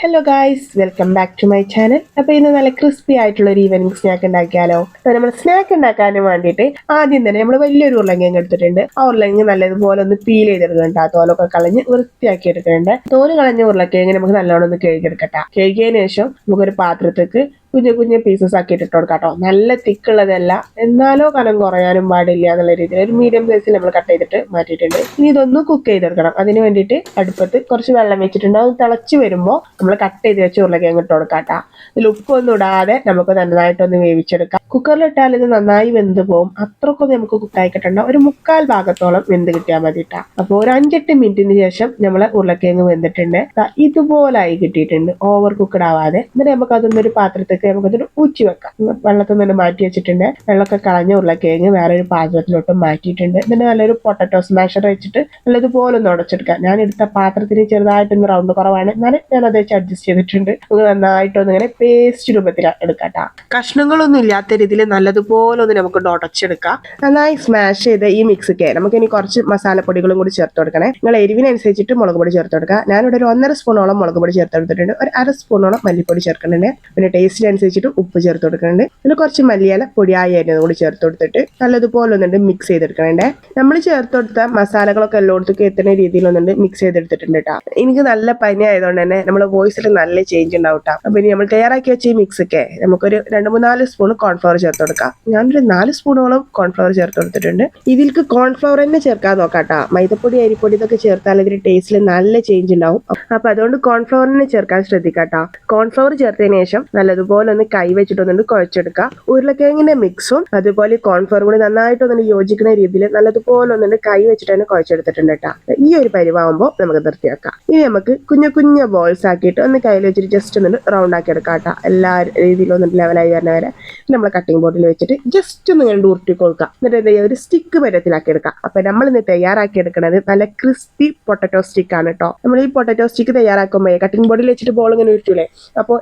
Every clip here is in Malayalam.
Hello guys welcome back to my channel അപ്പോൾ ഇന്ന് നല്ല ക്രിസ്പി ആയിട്ടുള്ള ഒരു ഈവനിങ് സ്നാക്ക് ഉണ്ടാക്കിയാലോ? അപ്പോൾ നമ്മൾ സ്നാക്ക് ഉണ്ടാക്കാനും വേണ്ടിയിട്ട് ആദ്യം തന്നെ നമ്മൾ വലിയൊരു ഉരുളങ്ങ എടുത്തിട്ടുണ്ട്. ആ ഉരുളങ്ങ നല്ലതുപോലെ ഒന്ന് പീൽ ചെയ്തെടുക്കുന്നുണ്ട്. ആ തോലൊക്കെ കളഞ്ഞ് വൃത്തിയാക്കി എടുക്കുന്നുണ്ട്. തോൽ കളഞ്ഞ ഉരുളക്കിഴങ്ങ് നമുക്ക് നല്ലോണം ഒന്ന് കഴുകിയെടുക്കട്ടെ. കഴുകിയതിന് ശേഷം നമുക്കൊരു പാത്രത്തേക്ക് കുഞ്ഞു കുഞ്ഞു പീസസ് ആക്കി ഇട്ടിട്ട് കൊടുക്കാം കേട്ടോ. നല്ല തിക്കുള്ളതല്ല എന്നാലോ കനം കുറയാനും പാടില്ല എന്നുള്ള രീതിയിൽ ഒരു മീഡിയം സൈസിൽ നമ്മൾ കട്ട് ചെയ്തിട്ട് മാറ്റിയിട്ടുണ്ട്. ഇനി ഇതൊന്ന് കുക്ക് ചെയ്തെടുക്കണം. അതിന് വേണ്ടിയിട്ട് അടുപ്പത്ത് കുറച്ച് വെള്ളം വെച്ചിട്ടുണ്ട്. അത് തിളച്ച് വരുമ്പോൾ നമ്മൾ കട്ട് ചെയ്ത് വെച്ച് ഉരുളക്കിഴങ്ങ് ഇട്ട് കൊടുക്കാം കേട്ടോ ഇതിൽ ഉപ്പൊന്നും ഇടാതെ നമുക്ക് നന്നായിട്ടൊന്ന് വേവിച്ചെടുക്കാം. കുക്കറിലിട്ടാൽ ഇത് നന്നായി വെന്ത് പോകും അത്രക്കൊന്നും നമുക്ക് കുക്കായി കിട്ടണ്ട ഒരു മുക്കാൽ ഭാഗത്തോളം വെന്ത് കിട്ടിയാൽ മതി കേട്ടോ അപ്പോൾ ഒരു അഞ്ചെട്ട് മിനിറ്റിന് ശേഷം നമ്മൾ ഉരുളക്കിഴങ്ങ് വെന്തിട്ടുണ്ട്. ഇതുപോലായി കിട്ടിയിട്ടുണ്ട്. ഓവർ കുക്കഡ് ആവാതെ. എന്നിട്ട് നമുക്ക് അതൊന്നൊരു പാത്രത്തേക്ക് നമുക്കതൊരു ഊച്ചി വെക്കാം. വെള്ളത്തിൽ നിന്ന് മാറ്റി വെച്ചിട്ടുണ്ട്. വെള്ളമൊക്കെ കളഞ്ഞ ഉരുളക്കിഴങ്ങ് വേറൊരു പാത്രത്തിലോട്ട് മാറ്റിയിട്ടുണ്ട്. പിന്നെ നല്ലൊരു പൊട്ടറ്റോ സ്മാഷർ വെച്ചിട്ട് നല്ലതുപോലെ ഒന്ന് ഉടച്ചെടുക്കാം. ഞാൻ എടുത്ത പാത്രത്തിന് ചെറുതായിട്ടൊന്ന് റൗണ്ട് കുറവാണ്. എന്നാലും ഞാൻ അത് വെച്ച് അഡ്ജസ്റ്റ് ചെയ്തിട്ടുണ്ട്. നമുക്ക് നന്നായിട്ടൊന്ന് ഇങ്ങനെ പേസ്റ്റ് രൂപത്തിൽ എടുക്കാം കഷ്ണങ്ങളൊന്നും ഇല്ലാത്ത രീതിയിൽ നല്ലതുപോലെ ഒന്ന് നമുക്ക് ഉടച്ചെടുക്കാം. നന്നായി സ്മാഷ് ചെയ്ത ഈ മിക്സിക്ക് നമുക്ക് ഇനി കുറച്ച് മസാലപ്പൊടികളും കൂടി ചേർത്ത് കൊടുക്കണേ. നിങ്ങൾ എരിവിനനുസരിച്ചിട്ട് മുളക് പൊടി ചേർത്ത് കൊടുക്കുക. ഞാനിവിടെ ഒരു ഒന്നര സ്പൂണോളം മുളക് പൊടി ചേർത്ത് കൊടുത്തിട്ടുണ്ട്. ഒരു അര സ്പൂണോളം മല്ലിപ്പൊടി ചേർക്കുന്നുണ്ട്. പിന്നെ ടേസ്റ്റിനനുസരിച്ചിട്ട് ഉപ്പ് ചേർത്ത് കൊടുക്കുന്നുണ്ട്. പിന്നെ കുറച്ച് മല്ലിയില പൊടിയായി അരിഞ്ഞതും കൂടി ചേർത്ത് കൊടുത്തിട്ട് നല്ലതുപോലെ ഒന്നുണ്ട് മിക്സ് ചെയ്തെടുക്കണേ നമ്മൾ ചേർത്ത് കൊടുത്ത മസാലകളൊക്കെ എല്ലായിടത്തേക്കും എത്തുന്ന രീതിയിൽ ഒന്നുണ്ട് മിക്സ് ചെയ്തെടുത്തിട്ടുണ്ട് കേട്ടോ എനിക്ക് നല്ല പനി ആയതുകൊണ്ട് തന്നെ നമ്മുടെ വോയിസിൽ നല്ല ചേഞ്ച് ഉണ്ടാവും കേട്ടോ അപ്പൊ ഇനി നമ്മൾ തയ്യാറാക്കി വെച്ച ഈ മിക്സ് ഒക്കെ നമുക്കൊരു രണ്ട് മൂന്നാൽ സ്പൂൺ കോൺഫ്ലവർ ചേർത്ത് കൊടുക്കാം. ഞാനൊരു നാല് സ്പൂണോളം കോൺഫ്ലവർ ചേർത്ത് കൊടുത്തിട്ടുണ്ട്. ഇതിൽക്ക് കോൺഫ്ലവർ തന്നെ ചേർക്കാൻ നോക്കാം കേട്ടോ മൈദപ്പൊടി അരിപ്പൊടി ഇതൊക്കെ ചേർത്താൽ ഇതിന് ടേസ്റ്റിൽ നല്ല ചേഞ്ച് ഉണ്ടാവും. അപ്പൊ അതുകൊണ്ട് കോൺഫ്ലവറിനെ ചേർക്കാൻ ശ്രദ്ധിക്കാം കേട്ടോ കോൺഫ്ലവർ ചേർത്തതിന് ശേഷം നല്ലതുപോലെ കൈ ഒന്ന് കുഴച്ചെടുക്കുക ഉരുളക്കിഴങ്ങിന്റെ മിക്സും അതുപോലെ കോൺഫ്ലോർ കൂടി നന്നായിട്ട് ഒന്ന് യോജിക്കുന്ന രീതിയിൽ നല്ലതുപോലെ ഒന്ന് കൈ വെച്ചിട്ട് തന്നെ കുഴച്ചെടുത്തിട്ടുണ്ട് കേട്ടോ ഈ ഒരു പരിവാകുമ്പോൾ നമുക്ക് നിർത്തിയാക്കാം ഇനി നമുക്ക് കുഞ്ഞു കുഞ്ഞു ബോൾസ് ആക്കിയിട്ട് ഒന്ന് കയ്യിൽ വെച്ചിട്ട് ജസ്റ്റ് ഒന്ന് റൗണ്ട് ആക്കി എടുക്കാം കേട്ടോ എല്ലാ രീതിയിലും ഒന്ന് ലെവലായി വരുന്ന വരെ. നമ്മൾ കട്ടിംഗ് ബോർഡിൽ വെച്ചിട്ട് ജസ്റ്റ് ഒന്ന് ഇങ്ങനെ ഉരുട്ടി കൊടുക്കുക എന്നിട്ട് എന്താ ഒരു സ്റ്റിക്ക് പരത്തിലാക്കി എടുക്കാം. അപ്പൊ നമ്മൾ ഇന്ന് തയ്യാറാക്കി എടുക്കുന്നത് നല്ല ക്രിസ്പി പൊട്ടറ്റോ സ്റ്റിക്ക് ആണ് കേട്ടോ നമ്മൾ ഈ പൊട്ടറ്റോ സ്റ്റിക്ക് തയ്യാറാക്കുമ്പോൾ കട്ടിംഗ് ബോർഡിൽ വെച്ചിട്ട് ബോൾ ഇങ്ങനെ ഉരുട്ടൂലേ? അപ്പോൾ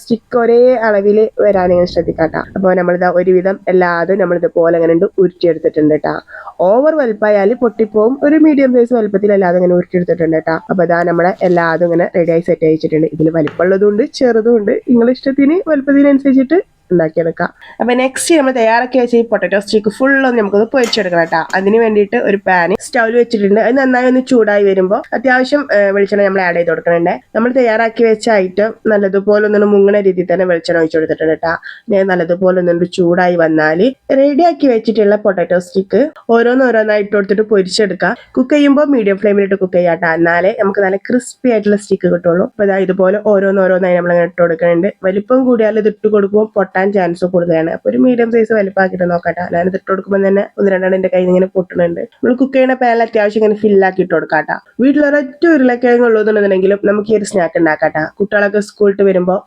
സ്റ്റിക്ക് ഒരേ അളവിൽ വരാനിങ്ങനെ ശ്രദ്ധിക്കാം കേട്ടോ അപ്പോൾ നമ്മളിത് ഒരുവിധം എല്ലാതും നമ്മൾ ഇതുപോലെ അങ്ങനെ ഉരുട്ടിയെടുത്തിട്ടുണ്ട് കേട്ടോ ഓവർ വലുപ്പമായാൽ പൊട്ടിപ്പോവും ഒരു മീഡിയം സൈസ് വലുപ്പത്തിൽ എല്ലാതും ഇങ്ങനെ ഉരുട്ടിയെടുത്തിട്ടുണ്ട് കേട്ടോ അപ്പോൾ ഇതാ നമ്മളെ എല്ലാതും ഇങ്ങനെ റെഡിയായി സെറ്റ് അയച്ചിട്ടുണ്ട് ഇതിൽ വലിപ്പമുള്ളതും ഉണ്ട് ചെറുതും ഉണ്ട്. നിങ്ങളുടെ ഇഷ്ടത്തിന് വലുപ്പത്തിനനുസരിച്ചിട്ട് ഉണ്ടാക്കിയെടുക്കാം. അപ്പൊ നെക്സ്റ്റ് നമ്മൾ തയ്യാറാക്കി വെച്ച ഈ പൊട്ടറ്റോ സ്റ്റിക്ക് ഫുൾ ഒന്ന് നമുക്കൊന്ന് പൊരിച്ചെടുക്കണം കേട്ടോ. അതിന് വേണ്ടിയിട്ട് ഒരു പാൻ സ്റ്റൗവിൽ വെച്ചിട്ടുണ്ട്. അത് നന്നായി ഒന്ന് ചൂടായി വരുമ്പോൾ അത്യാവശ്യം വെളിച്ചെണ്ണ നമ്മൾ ആഡ് ചെയ്ത് കൊടുക്കണുണ്ട് നമ്മൾ തയ്യാറാക്കി വെച്ച ഐറ്റം നല്ലതുപോലെ ഒന്ന് മുങ്ങണ രീതിയിൽ തന്നെ വെളിച്ചെണ്ണ ഒഴിച്ചു കൊടുത്തിട്ടുണ്ട് കേട്ടോ. ഞാൻ നല്ലതുപോലെ ഒന്ന് ചൂടായി വന്നാൽ റെഡിയാക്കി വെച്ചിട്ടുള്ള പൊട്ടറ്റോ സ്റ്റിക്ക് ഓരോന്നോരോന്നായി കൊടുത്തിട്ട് പൊരിച്ചെടുക്കാം. കുക്ക് ചെയ്യുമ്പോൾ മീഡിയം ഫ്ലെയിമിലിട്ട് കുക്ക് ചെയ്യാം കേട്ടോ. എന്നാലേ നമുക്ക് നല്ല ക്രിസ്പി ആയിട്ടുള്ള സ്റ്റിക്ക് കിട്ടുള്ളൂ. അപ്പോൾ ഇതാ ഇതുപോലെ ഓരോന്നോരോന്നായി നമ്മൾ ഇങ്ങനെ ഇട്ട് കൊടുക്കുന്നുണ്ട്. വലിപ്പം കൂടിയാൽ ഇത് ഇട്ട് കൊടുക്കുമ്പോൾ പൊട്ടാൻ ചാൻസ് കൂടുതലാണ്. അപ്പോൾ ഒരു മീഡിയം സൈസ് വലിപ്പമാക്കിയിട്ട് നോക്കട്ടെ. ഞാൻ ഇട്ട് കൊടുക്കുമ്പോൾ തന്നെ ഒന്ന് രണ്ടെണ്ണം എന്റെ കയ്യിൽ ഇങ്ങനെ പൊട്ടുന്നുണ്ട്. നമ്മൾ കുക്ക് ചെയ്യുന്ന പാനിൽ അത്യാവശ്യം ഇങ്ങനെ ഫില്ലാക്കി ഇട്ട് കൊടുക്കാട്ട. വീട്ടിൽ ഒരൊറ്റ ഉരുളക്കിഴങ്ങ് ഉള്ളതെന്നുണ്ടെങ്കിലും നമുക്ക് ഈ ഒരു സ്നാക്ക് ഉണ്ടാക്കാട്ട. കുട്ടികളൊക്കെ സ്കൂളിട്ട് വരുമ്പോൾ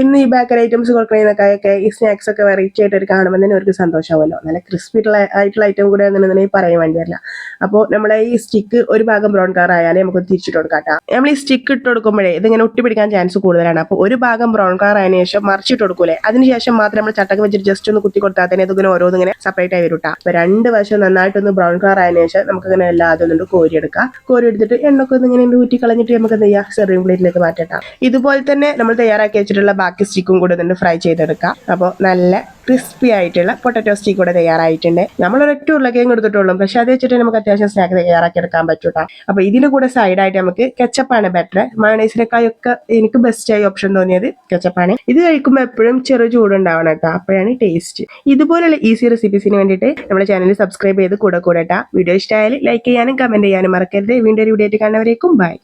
ഇന്ന് ഈ ബേക്കറി ഐറ്റംസ് കൊടുക്കുന്നതിനൊക്കെ ഈ സ്നാക്സ് ഒക്കെ വെറൈറ്റി ആയിട്ട് കാണുമ്പോൾ തന്നെ അവർക്ക് സന്തോഷമാവുമല്ലോ. നല്ല ക്രിസ്പി ആയിട്ടുള്ള ഐറ്റം കൂടെ ഈ പറയാൻ വേണ്ടിയല്ല അപ്പോൾ നമ്മളെ ഈ സ്റ്റിക്ക് ഒരു ഭാഗം ബ്രൗൺ കളർ ആയാലേ നമുക്ക് തിരിച്ചിട്ട് കൊടുക്കാട്ടാ. നമ്മൾ ഈ സ്റ്റിക്ക് ഇട്ട് കൊടുക്കുമ്പോഴേ ഇതിങ്ങനെ ഒട്ടിപ്പിടിക്കാൻ ചാൻസ് കൂടുതലാണ്. അപ്പോൾ ഒരു ഭാഗം ബ്രൗൺ കളർ ആയതിനു ശേഷം മറിച്ചിട്ട് കൊടുക്കൂലേ? അതിനുശേഷം മാത്രം നമ്മൾ ചട്ടക്ക് വെച്ചിട്ട് ജസ്റ്റ് ഒന്ന് കുത്തി കൊടുത്താൽ തന്നെ ഇതിങ്ങനെ ഓരോന്നിങ്ങനെ സെപ്പറേറ്റ് ആയി വരും. അപ്പൊ രണ്ട് വശം നന്നായിട്ടൊന്ന് ബ്രൗൺ കളർ ആയതിനു ശേഷം നമുക്ക് ഇങ്ങനെ എല്ലാതും ഒന്ന് കോരി എടുക്കാം. കോരി എടുത്തിട്ട് എണ്ണൊക്കെ ഒന്ന് ഇങ്ങനെ ഊറ്റി കളഞ്ഞിട്ട് നമുക്ക് എന്ത് ചെയ്യാം സെർവിംഗ് പ്ലേറ്റിലേക്ക് മാറ്റട്ടാം ഇതുപോലെ തന്നെ നമ്മൾ തയ്യാറാക്കി വെച്ചിട്ടുള്ള ബാക്കി സ്റ്റിക്കും കൂടെ ഒന്ന് ഫ്രൈ ചെയ്തെടുക്കാം. അപ്പോൾ നല്ല ക്രിസ്പി ആയിട്ടുള്ള പൊട്ടറ്റോ സ്റ്റീ കൂടെ തയ്യാറായിട്ടുണ്ട്. നമ്മൾ ഒരൊറ്റ ഉരുളക്കിഴങ്ങ് എടുത്തിട്ടുള്ളൂ. പക്ഷെ അത് വെച്ചിട്ട് നമുക്ക് അത്യാവശ്യം സ്നാക്ക് തയ്യാറാക്കി എടുക്കാൻ പറ്റൂട്ടോ. അപ്പൊ ഇതിന് കൂടെ സൈഡായിട്ട് നമുക്ക് കെച്ചപ്പാണ് ബെറ്റർ മയണൈസിനെക്കായൊക്കെ എനിക്ക് ബെസ്റ്റ് ആയി ഓപ്ഷൻ തോന്നിയത് കെച്ചപ്പാണ് ഇത് കഴിക്കുമ്പോൾ എപ്പോഴും ചെറു ചൂടുണ്ടാവണം കേട്ടോ. അപ്പോഴാണ് ടേസ്റ്റ് ഇതുപോലുള്ള ഈസി റെസിപ്പീസിന് വേണ്ടിയിട്ട് നമ്മുടെ ചാനൽ സബ്സ്ക്രൈബ് ചെയ്ത് കൂടെ കൂടെ വീഡിയോ ഇഷ്ടമായാലും ലൈക്ക് ചെയ്യാനും കമന്റ് ചെയ്യാനും മറക്കരുത്. വീണ്ടും ഒരു വീഡിയോ ആയിട്ട് കാണുന്നവരേക്കും ബൈ